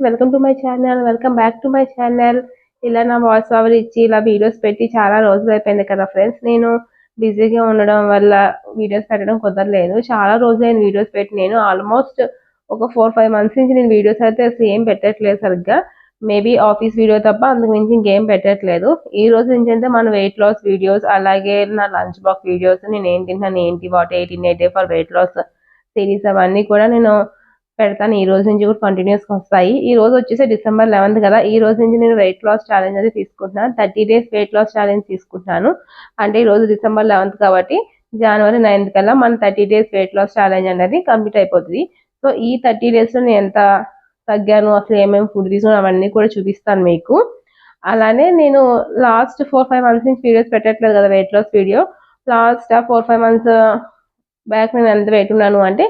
Friends welcome to my channel welcome back to my channel ఇలా నా voice over ఇచ్చి ఇలా వీడియోస్ పెట్టి చాలా రోజులు అయిపోయింది కదా ఫ్రెండ్స్ నేను బిజీగా ఉండడం వల్ల వీడియోస్ పెట్టడం కుదరలేదు. చాలా రోజులైన వీడియోస్ పెట్టి. నేను ఆల్మోస్ట్ ఒక ఫోర్ ఫైవ్ మంత్స్ నుంచి నేను వీడియోస్ అయితే అసలు ఏం పెట్టట్లేదు సరిగ్గా. మేబీ ఆఫీస్ వీడియో తప్ప అందుకు మించి ఇంకేం పెట్టట్లేదు. ఈ రోజు నుంచి మన వెయిట్ లాస్ వీడియోస్ అలాగే నా లంచ్ బాక్స్ వీడియోస్ నేను ఏం తింటాను ఏంటి what eighteen eight for weight loss series అవన్నీ కూడా నేను పెడతాను. ఈ రోజు నుంచి కూడా కంటిన్యూస్ వస్తాయి. ఈ రోజు వచ్చేసి డిసెంబర్ లెవెన్త్ కదా. ఈ రోజు నుంచి నేను వెయిట్ లాస్ ఛాలెంజ్ అది తీసుకుంటున్నాను. Thirty days weight loss challenge తీసుకుంటున్నాను. అంటే ఈ రోజు డిసెంబర్ లెవెన్త్ కాబట్టి జనవరి నైన్త్ కల్లా మన thirty days weight loss challenge అనేది కంప్లీట్ అయిపోతుంది. సో ఈ థర్టీ డేస్లో నేను ఎంత తగ్గాను? అసలు ఏమేమి ఫుడ్ తీసుకున్నాను? అవన్నీ కూడా చూపిస్తాను మీకు. అలానే నేను లాస్ట్ ఫోర్ ఫైవ్ మంత్స్ నుంచి వీడియోస్ పెట్టట్లేదు కదా weight loss video last four five months back నేను ఎంత వెయిట్ ఉన్నాను అంటే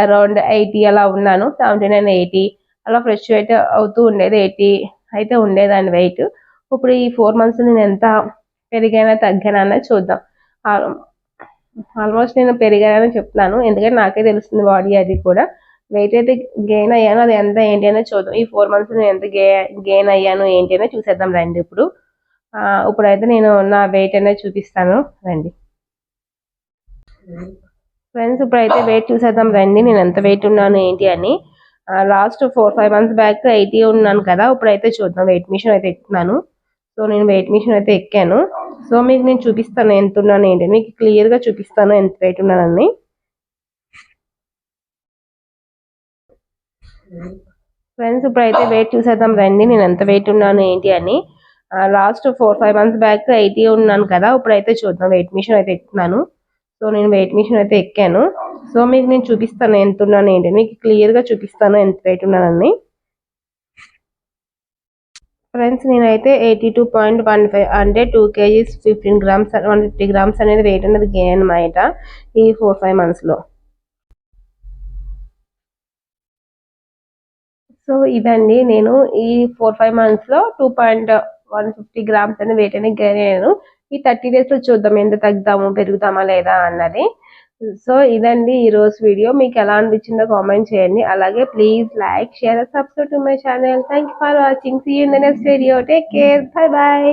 అరౌండ్ ఎయిటీ అలా ఉన్నాను. సెవెంటీ నైన్ ఎయిటీ అలా ఫ్రెష్ వెయిట్ అవుతూ ఉండేది. ఎయిటీ అయితే ఉండేదాన్ని వెయిట్ ఇప్పుడు ఈ ఫోర్ మంత్స్ నేను ఎంత పెరిగానా తగ్గానా చూద్దాం. ఆల్మోస్ట్ నేను పెరిగానని చెప్తున్నాను. ఎందుకంటే నాకే తెలుస్తుంది బాడీ అది కూడా. వెయిట్ అయితే గెయిన్ అయ్యాను అది ఎంత ఏంటి అనేది చూద్దాం. ఈ ఫోర్ మంత్స్ నేను ఎంత గే గెయిన్ అయ్యాను ఏంటి అనేది చూసేద్దాం రండి ఇప్పుడు. ఇప్పుడైతే నేను నా వెయిట్ అనేది చూపిస్తాను. రండి. ఫ్రెండ్స్ ఇప్పుడైతే వెయిట్ చూసేద్దాం రండి. నేను ఎంత వెయిట్ ఉన్నాను ఏంటి అని. Last four five months back eighty ఉన్నాను కదా. ఇప్పుడైతే చూద్దాం. వెయిట్ మిషన్ అయితే ఎక్కుతున్నాను సో నేను వెయిట్ మిషన్ అయితే ఎక్కాను. సో మీకు నేను చూపిస్తాను ఎంత ఉన్నాను ఏంటి మీకు క్లియర్గా చూపిస్తాను ఎంత వెయిట్ ఉన్నానని. ఫ్రెండ్స్ ఇప్పుడైతే వెయిట్ చూసేద్దాం రండి. నేను ఎంత వెయిట్ ఉన్నాను ఏంటి అని. Last four five months back eighty ఉన్నాను కదా. ఇప్పుడైతే చూద్దాం. వెయిట్ మిషన్ అయితే ఎక్కుతున్నాను సో నేను వెయిట్ మిషన్ అయితే ఎక్కాను. సో మీకు నేను చూపిస్తాను ఎంత ఉన్నాను ఏంటి మీకు క్లియర్గా చూపిస్తాను ఎంత వెయిట్ ఉన్నానని ఫ్రెండ్స్ నేనైతే eighty two point one five అంటే two kgs fifteen grams one fifty grams అనేది వెయిట్ అనేది గెయిన్ అనమాట ఈ ఫోర్ ఫైవ్ మంత్స్లో సో ఇదండి నేను ఈ ఫోర్ ఫైవ్ మంత్స్లో two point one fifty grams అని వెయిట్ అనేది గెయిన్ అయ్యాను ఈ థర్టీ డేస్లో చూద్దాం ఎంత తగ్గుదాము పెరుగుతామా లేదా అన్నది. సో ఇదండి ఈ రోజు వీడియో. మీకు ఎలా అనిపించిందో కామెంట్ చేయండి. అలాగే please like share subscribe to my channel thank you for watching see in the next video take care bye bye